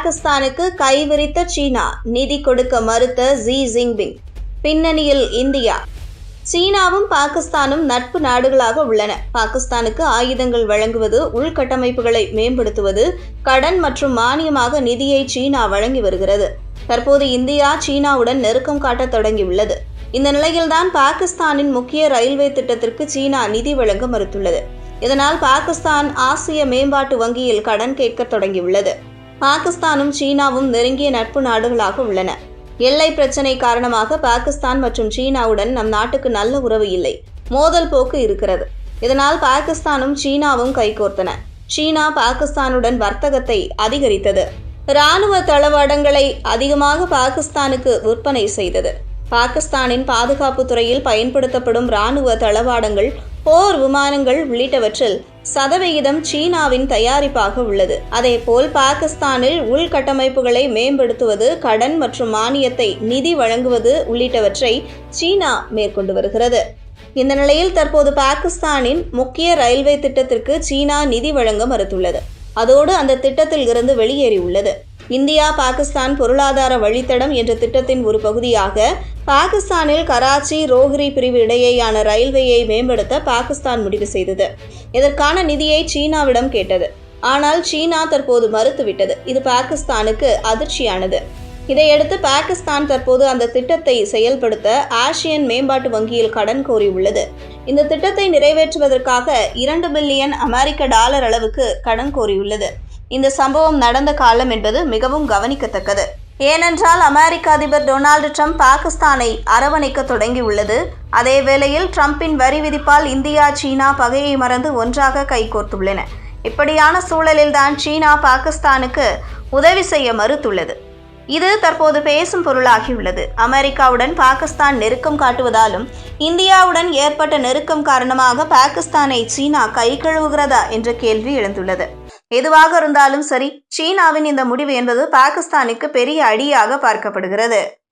பாகிஸ்தானுக்கு கைவிரித்த சீனா. நிதி கொடுக்க மறுத்த ஜி ஜிங்பிங் பின்னணியில் இந்தியா. சீனாவும் பாகிஸ்தானும் நட்பு நாடுகளாக உள்ளன. பாகிஸ்தானுக்கு ஆயுதங்கள் வழங்குவது உள்கட்டமைப்புகளை மேம்படுத்துவது கடன் மற்றும் மானியமாக நிதியை சீனா வழங்கி வருகிறது. தற்போது இந்தியா சீனாவுடன் நெருக்கம் காட்டத் தொடங்கியுள்ளது. இந்த நிலையில்தான் பாகிஸ்தானின் முக்கிய ரயில்வே திட்டத்திற்கு சீனா நிதி வழங்க மறுத்துள்ளது. இதனால் பாகிஸ்தான் ஆசிய மேம்பாட்டு வங்கியில் கடன் கேட்க தொடங்கியுள்ளது. பாகிஸ்தானும் சீனாவும் நெருங்கிய நட்பு நாடுகளாக உள்ளன. எல்லை பிரச்சினை காரணமாக பாகிஸ்தான் மற்றும் சீனாவுடன் நம் நாட்டுக்கு நல்ல உறவு இல்லை. மோதல் போக்கு இருக்கிறது. இதனால் பாகிஸ்தானும் சீனாவும் கைகோர்த்தன. சீனா பாகிஸ்தானுடன் வர்த்தகத்தை அதிகரித்தது. இராணுவ தளவாடங்களை அதிகமாக பாகிஸ்தானுக்கு விற்பனை செய்தது. பாகிஸ்தானின் பாதுகாப்பு துறையில் பயன்படுத்தப்படும் இராணுவ தளவாடங்கள் போர் விமானங்கள் உள்ளிட்டவற்றில் சதவிகிதம் சீனாவின் தயாரிப்பாக உள்ளது. அதேபோல் பாகிஸ்தானில் உள்கட்டமைப்புகளை மேம்படுத்துவது கடன் மற்றும் மானியத்தை நிதி வழங்குவது உள்ளிட்டவற்றை சீனா மேற்கொண்டு வருகிறது. இந்த நிலையில் தற்போது பாகிஸ்தானின் முக்கிய ரயில்வே திட்டத்திற்கு சீனா நிதி வழங்க மறுத்துள்ளது. அதோடு அந்த திட்டத்தில் இருந்து வெளியேறியுள்ளது. இந்தியா பாகிஸ்தான் பொருளாதார வழித்தடம் என்ற திட்டத்தின் ஒரு பகுதியாக பாகிஸ்தானில் கராச்சி ரோஹிரி பிரிவு இடையேயான ரயில்வேயை மேம்படுத்த பாகிஸ்தான் முடிவு செய்தது. இதற்கான நிதியை சீனாவிடம் கேட்டது. ஆனால் சீனா தற்போது மறுத்துவிட்டது. இது பாகிஸ்தானுக்கு அதிர்ச்சியானது. இதையடுத்து பாகிஸ்தான் தற்போது அந்த திட்டத்தை செயல்படுத்த ஆசியன் மேம்பாட்டு வங்கியில் கடன் கோரியுள்ளது. இந்த திட்டத்தை நிறைவேற்றுவதற்காக இரண்டு பில்லியன் அமெரிக்க டாலர் அளவுக்கு கடன் கோரியுள்ளது. இந்த சம்பவம் நடந்த காலம் என்பது மிகவும் கவனிக்கத்தக்கது. ஏனென்றால் அமெரிக்க அதிபர் டொனால்டு ட்ரம்ப் பாகிஸ்தானை அரவணைக்க தொடங்கியுள்ளது. அதே வேளையில் ட்ரம்பின் வரி விதிப்பால் இந்தியா சீனா பகையை மறந்து ஒன்றாக கைகோர்த்துள்ளன இப்படியான சூழலில்தான் சீனா பாகிஸ்தானுக்கு உதவி செய்ய மறுத்துள்ளது. இது தற்போது பேசும் பொருளாகியுள்ளது. அமெரிக்காவுடன் பாகிஸ்தான் நெருக்கம் காட்டுவதாலும் இந்தியாவுடன் ஏற்பட்ட நெருக்கம் காரணமாக பாகிஸ்தானை சீனா கை கழுவுகிறதா என்ற கேள்வி எழுந்துள்ளது. எதுவாக இருந்தாலும் சரி சீனாவின் இந்த முடிவு என்பது பாகிஸ்தானுக்கு பெரிய அடியாக பார்க்கப்படுகிறது.